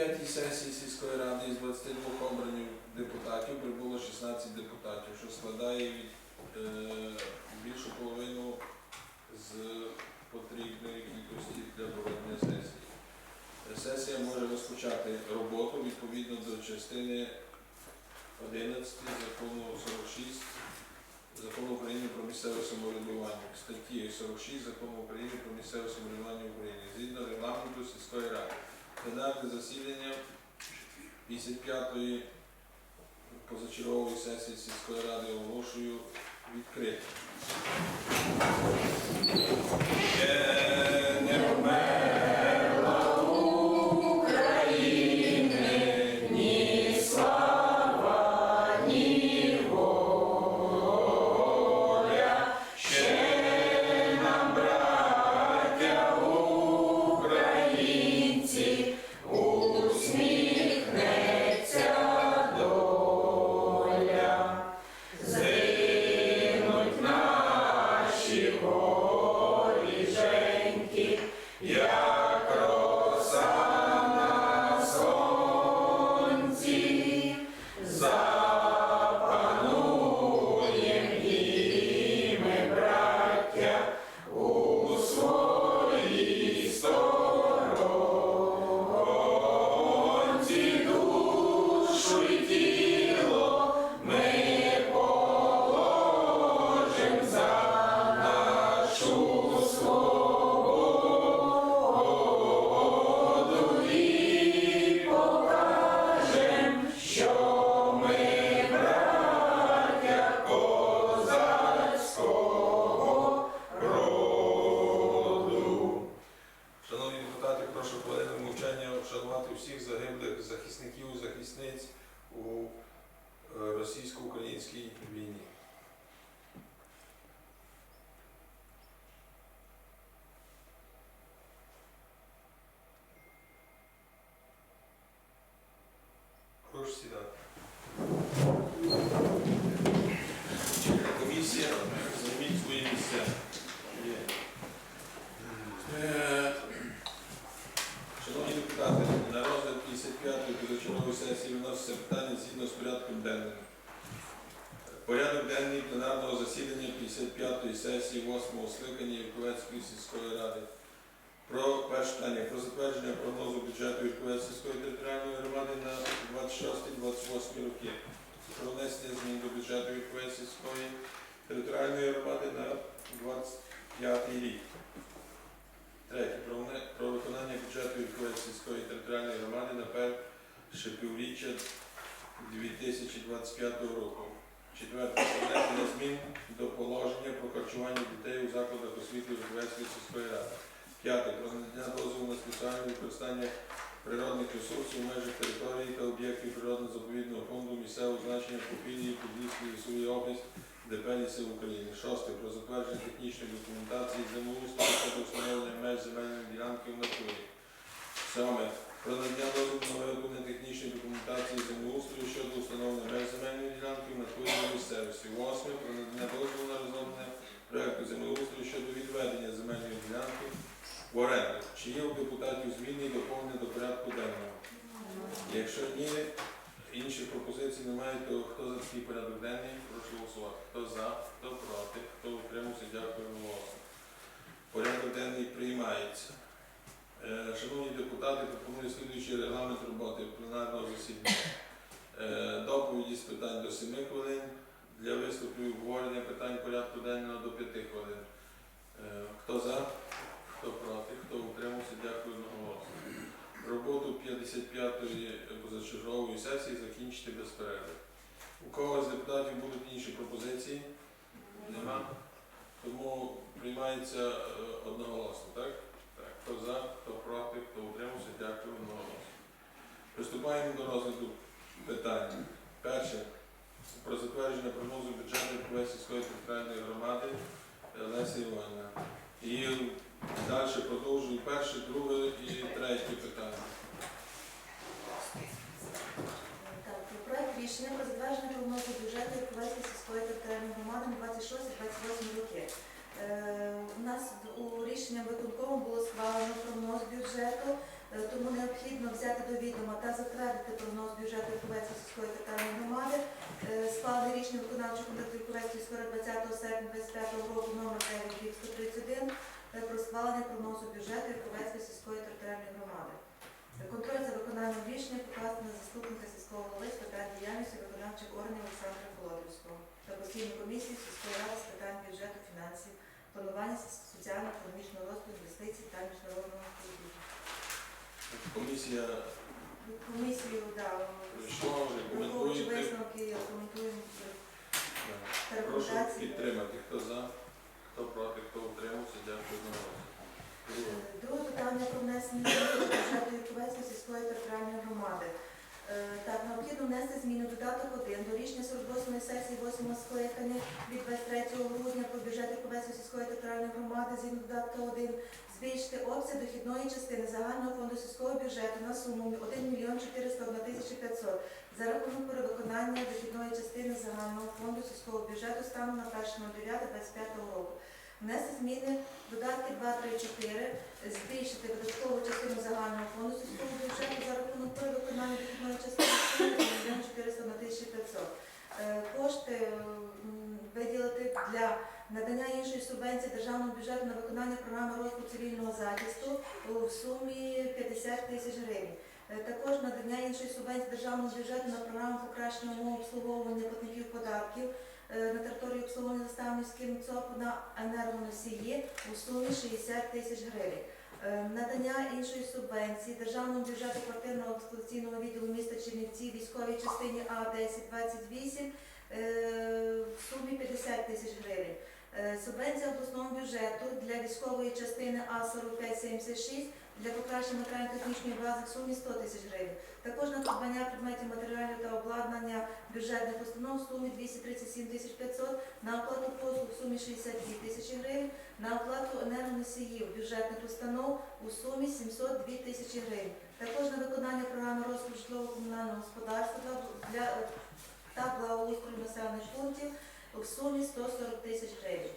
55-й сесії сільської ради із 22 обраних депутатів прибуло 16 депутатів, що складає від, е, більшу половину з потрібної кількості для проведення сесії. Сесія може розпочати роботу відповідно до частини 11 закону 46 Закону України про місцеве самоврядування, статті 46 Закону України про місцеве самоврядування України, згідно регламенту сільської ради. Пленарне засідання 55-ї позачергової сесії сільської ради оголошую відкритим. Yeah, never вмерла вшанувати всіх загиблих захисників і захисниць у е, російсько-українській війні. Прошу сідати. Комісія, займіть свої місця. Є. Е, Шановні депутати, на розгляд 55-ї позачергової сесії виноситься питання згідно з порядком денним. Порядок денний пленарного засідання 55-ї сесії 8-го скликання Ірковецької сільської ради. Про перше питання про затвердження прогнозу бюджету Ірковецької сільської територіальної громади на 26-28 роки. Про внесення змін до бюджету Ірковецької сільської територіальної громади на 25 рік. Третє. Про, виконання бюджету Ірковецької сільської територіальної громади на перше півріччя 2025 року. Четверте. Внесення змін до положення про харчування дітей у закладах освіти Ірковецької сільської ради. П'яте. Про надання дозволу на спеціальне використання природних ресурсів в межах території та об'єктів природно-заповідного фонду місцевого значення по філії Подільської лісової області ДП «Ліси України. Шосте. Про затвердження технічної документації землеустрою щодо встановлення меж земельної ділянки в натурі. Сьоме. Про надання дозволу на виготовлення технічної документації землеустрою щодо встановлення меж земельної ділянки в натурі на місцевості. Восьме. Про надання дозволу на розроблення проекту землеустрою щодо відведення земельної ділянки в оренду. Чи є у депутатів зміни і доповнення до порядку денного? Якщо ні, інших пропозицій немає, то хто за такий порядок денний, прошу голосувати. Хто за, хто проти, хто утримався, дякую голосом. Порядок денний приймається. Е, Шановні депутати, пропоную слідуючий регламент роботи пленарного засідання. Е, Доповіді з питань до 7 хвилин, для виступів і обговорення питань порядку денного до 5 хвилин. Е, Хто за, хто проти, хто утримався, дякую одноголосно. Роботу 55-ї позачергової сесії закінчити без перерви. У когось з депутатів будуть інші пропозиції? Нема? Тому приймається одноголосно, так? Хто за, хто проти, хто утримався, дякую одноголосно. Приступаємо до розгляду питань. Перше. Про затвердження прогнозу бюджету сільської територіальної громади Лесі Іванівна. І далі продовжую перше, друге і третє питання. Так, про проект рішення про затвердження прогнозу бюджету Ірковецької сільської територіальної громади на 26-28 роки. Е, у нас у рішенням виконкому було схвалено прогноз бюджету Е, Тому необхідно взяти до відома та затвердити прогноз бюджету Верховецької сільської територіальної громади. Е, рішення виконавчого комітету Верховецької сільської 20 серпня 25 року номер 9 131 е, про схвалення прогнозу бюджету Верховецької сільської територіальної громади. Е, Контроль за виконанням рішення покласти на заступника сільського голови з питань діяльності виконавчих органів Олександра Колодівського та постійну комісію сільської ради з питань бюджету, фінансів, планування соціально-економічного розвитку, Комісія Комісію да, прийшла, враховуючи висновки, Да. Прошу рекомендації. підтримати. Хто за, хто проти, хто утримався, дякую за увагу. Друге. Друге питання про внесення змін до бюджету Юрковецької сільської територіальної громади. Е, Так, необхідно внести зміни в додаток 1 до рішення 48 сесії 8 скликання від 23 грудня про бюджет сільської територіальної громади згідно додатка 1 збільшити обсяг дохідної частини загального фонду сільського бюджету на суму 1 мільйон 401 тисячі 500 за рахунок перевиконання дохідної частини загального фонду сільського бюджету станом на 1.09.25 року. Внести зміни додатки 2, 3, 4, збільшити видаткову частину загального фонду сільського бюджету за рахунок перевиконання дохідної частини суми 1 мільйон 400 на 1500. Е, Кошти виділити для надання іншої субвенції державного бюджету на виконання програми розвитку цивільного захисту у сумі 50 тисяч гривень. Е, Також надання іншої субвенції державного бюджету на програму покращення умов обслуговування платників податків е, на території обслуговування заставницьким ЦОП на енергоносії у сумі 60 тисяч гривень. Е, Надання іншої субвенції державному бюджету квартирного експлуатаційного відділу міста Чернівці військовій частині А 1028 е, в сумі 50 тисяч гривень. Е, Субвенція обласному бюджету для військової частини А 4576 для покращення матеріально-технічної бази в сумі 100 тисяч гривень. Також на придбання предметів матеріалів та обладнання бюджетних установ в сумі 237 тисяч 500, на оплату послуг в сумі 62 тисячі гривень, на оплату енергоносіїв бюджетних установ у сумі 702 тисячі гривень. Також на виконання програми розвитку житлово-комунального господарства для- для та благоустрою населених пунктів в сумі 140 тисяч гривень.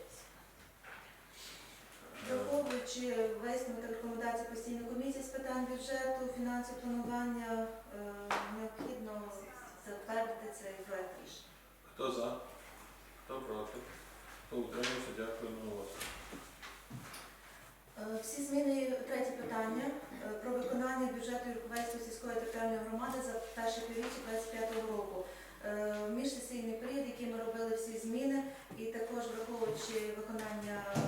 Враховуючи висновки рекомендації постійної комісії з питань бюджету, фінансів, планування, е, необхідно затвердити цей проект рішення. Хто за, хто проти, хто утримався, дякую за. Е, Всі зміни, третє питання, е, про виконання бюджету Юрковецької сільської територіальної громади за перше півріччя 25 року. Е, В міжсесійний період, який ми робили всі зміни, і також враховуючи виконання е,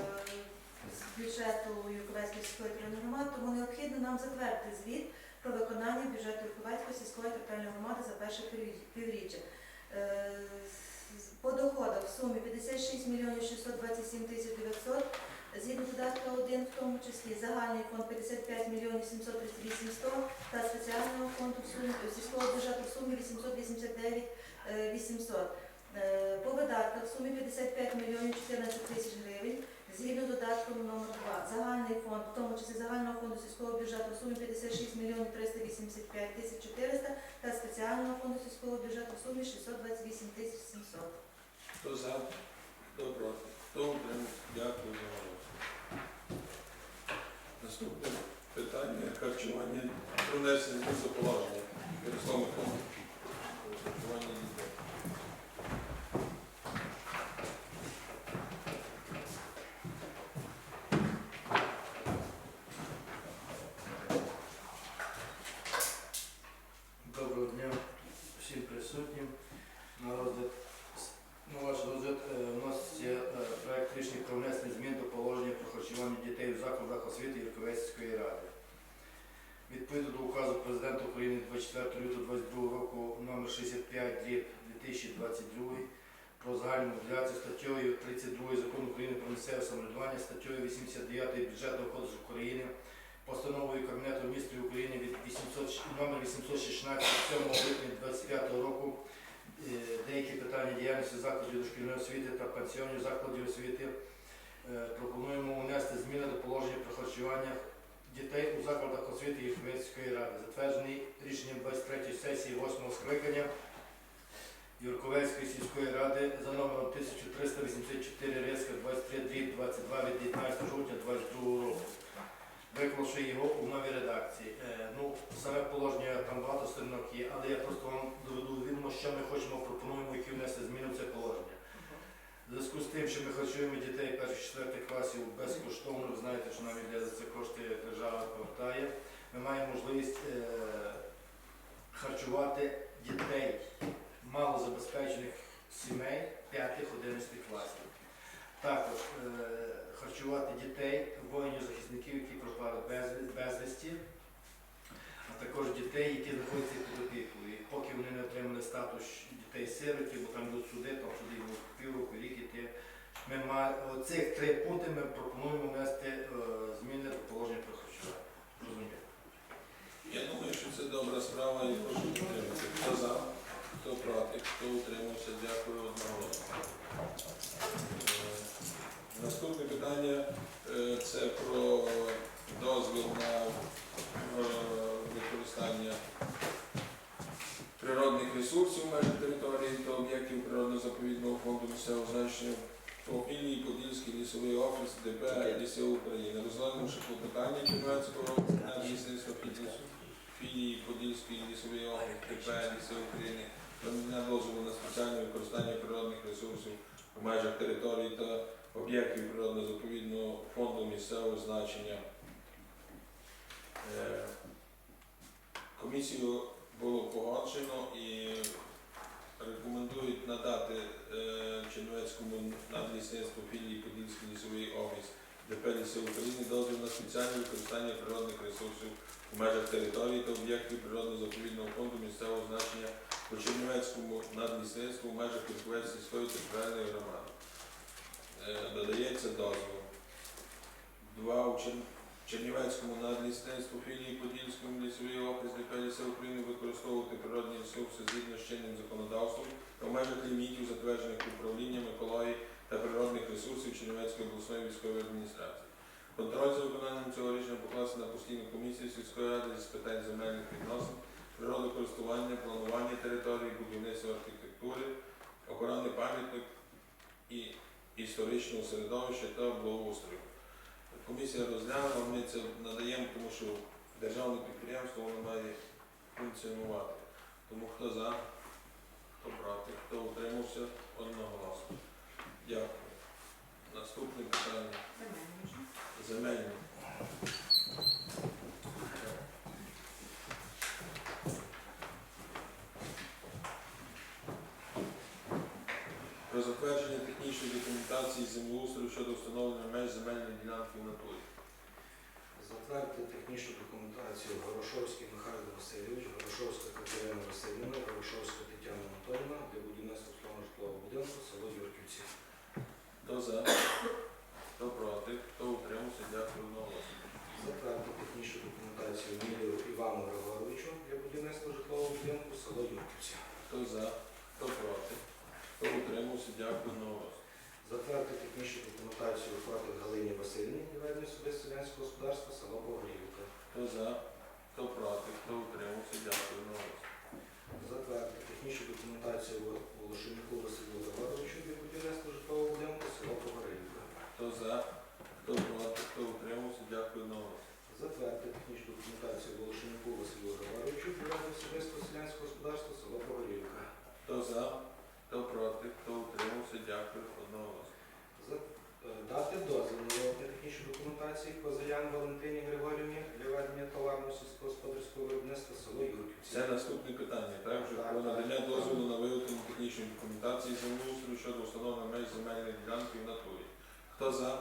з бюджету Юрковецької сільської територіальної громади, тому необхідно нам затвердити звіт про виконання бюджету Юрковецької сільської територіальної громади за перше півріччя. Е, По доходах в сумі 56 мільйонів 627 тисяч 900, Згідно додатка 1, в тому числі загальний фонд 55 мільйонів 738 100 та спеціального фонду в сумі сільського бюджету в сумі 889 е, 800. Е, По видатках в сумі 55 мільйонів 14 тисяч гривень. Згідно додатком номер 2 загальний фонд, в тому числі загального фонду сільського бюджету в сумі 56 мільйонів 385 тисяч 400 та спеціального фонду сільського бюджету в сумі 628 тисяч 700. Хто за, хто проти, дякую за увагу. Наступне питання харчування про внесення до положення. Ярослав Михайлович, про харчування дітей. Доброго дня всім присутнім. На розгляд на ваш розгляд е, вноситься е, проект рішення про внесення змін до положення про харчування дітей у закладах освіти Ірковецької ради. Відповідно до указу президента України 24 лютого 2022 року номер 65 дріб 2022 про загальну мобіляцію статтею 32 закону України про місцеве самоврядування, статтею 89 бюджетного кодексу України постановою Кабінету міністрів України від 800, номер 816 7 липня 25 року е, деякі питання діяльності закладів дошкільної освіти та пансіонів закладів освіти. Е, пропонуємо внести зміни до положення про харчування дітей у закладах освіти Європейської ради, затверджений рішенням 23 сесії 8 скликання Юрковецької сільської ради за номером 1384 Резка 23 22 від 19 жовтня 22 року. виклавши його у новій редакції. Е, Ну, саме положення там багато сторінок є, але я просто вам доведу відомо, що ми хочемо пропонуємо, які внести зміни в це положення. В зв'язку з тим, що ми харчуємо дітей перших четвертих класів безкоштовно, ви знаєте, що нам йде за це кошти держава повертає. Ми маємо можливість е, харчувати дітей малозабезпечених сімей 5-11 класів. Також е, харчувати дітей, воїнів-захисників, які пропали без, безвісті, а також дітей, які знаходяться під опікою. І поки вони не отримали статус дітей-сиротів, бо там йдуть суди, там суди йдуть півроку, рік іти. Ми ма- оцих три пункти ми пропонуємо внести е, зміни до положення про харчування. Розумієте? Я думаю, це добра справа і прошу підтримати. Хто за, хто проти, хто утримався, дякую одноголосно. Е, Наступне питання е, це про дозвіл на е, використання природних ресурсів межах території та об'єктів природно-заповідного фонду місцевого значення по філії Подільський лісовий офіс ДП Ліси України. Розглянувши клопотання Чернецького на лісництво Подільського філії Подільський лісовий офіс ДП Ліси України надання дозволу на спеціальне використання природних ресурсів в межах території та об'єктів природно-заповідного фонду місцевого значення. Е, Комісію було погоджено і рекомендують надати е, Чернівецькому надлісництву філії Подільський лісовий офіс ДП Ліси України дозвіл на спеціальне використання природних ресурсів в межах території та об'єктів природно-заповідного фонду місцевого значення по Чернівецькому надлісництву в межах Кірковець сільської територіальної громади. Е, Додається дозвіл. Два у Чер- Чернівецькому надлісництву філії Подільському лісовій офіс ДП України використовувати природні ресурси згідно з чинним законодавством та в межах лімітів, затверджених управлінням екології та природних ресурсів Чернівецької обласної військової адміністрації. Контроль за виконанням цього рішення покласти на постійну комісію сільської ради з питань земельних відносин, природокористування, планування території, будівництва архітектури, охорони пам'яток і історичного середовища та благоустрою. Комісія розглянула, ми це надаємо, тому що державне підприємство воно має функціонувати. Тому хто за, хто проти, хто утримався, одноголосно. Дякую. Наступне питання. Земельні. Про затвердження технічної документації землеустрою щодо встановлення меж земельної ділянки в натурі. Затвердити технічну документацію Горошовський Михайло Васильович, Горошовська Катерина Васильівна, Горошовська Тетяна Анатольовна для будівництва житлового будинку село Юрківці. Хто за? Хто проти? Хто утримався? Дякую одноголосно. Затвердити технічну документацію Мілію Івану Григоровичу для будівництва житлового будинку село Юрківці. Хто за? Хто проти? Хто утримався? Дякую одноголосно. Затвердити технічну документацію Фатик Галині Васильівні ведення селянського господарства село Погорівка. Хто за? Хто проти? Хто утримався? Дякую одноголосно. Затвердити технічну документацію Волошенюку Василю Григоровичу для будівництва житлового будинку село Погорівка. Хто за? Хто проти? Хто утримався? Дякую одноголосно. Затвердити технічну документацію Волошенюку Василю Григоровичу для ведення особистого селянського господарства село Погорівка. Хто за? Хто проти? Хто утримався? Дякую одноголосно. За- е, Дати дозвіл на вироблення технічної документації Козаян Валентині Григорівні для ведення товарного сільськогосподарського виробництва село Юрківці. Це наступне питання, так? Вже Так, про так. надання дозволу на виготовлення технічної документації землеустрою щодо встановлення меж земельної ділянки в натурі. Хто за?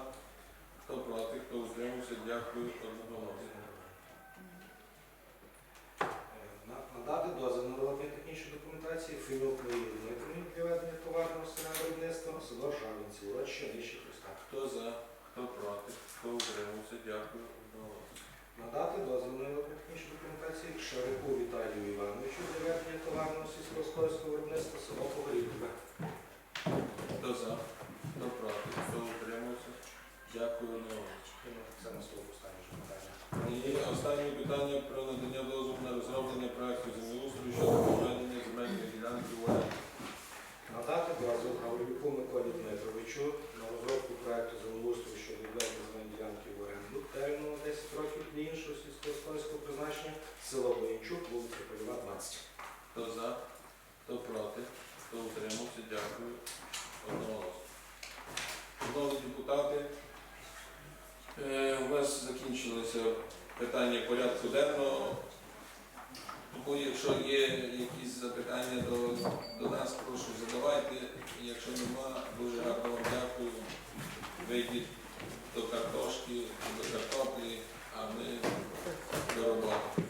Хто проти? Хто утримався? Дякую одноголосно. Е, Надати дозвіл на вироблення технічної документації Філюк Марії Дмитрівні для ведення товарного виробництва село Жавинці, урочище Вища Христа. Хто за? Хто проти? Хто утримався? Дякую одноголосно. Надати дозвіл на вироблення технічної документації Шарику Віталію Івановичу для ведення товарного сільськогосподарського виробництва село Погорівка. Хто за? Хто проти? Хто утримався? Дякую ж питання. І останнє питання про надання дозволу на розроблення проекту землеустрою щодо проведення земельної ділянки в оренду. Надати дозвіл Гаврилюку Миколі Дмитровичу на розробку проекту землеустрою щодо відведення земельної ділянки в оренду терміну на 10 років Воєнчук, вулиця Польова, 20. Хто за? Хто проти? Хто утримався? Дякую. Одноголосно. Шановні депутати, Е, у нас закінчилося питання порядку денного. Тому якщо є якісь запитання до, до нас, прошу задавайте. Якщо нема, дуже гарно вам дякую. Вийдіть до картошки, до картоплі, а ми до роботи.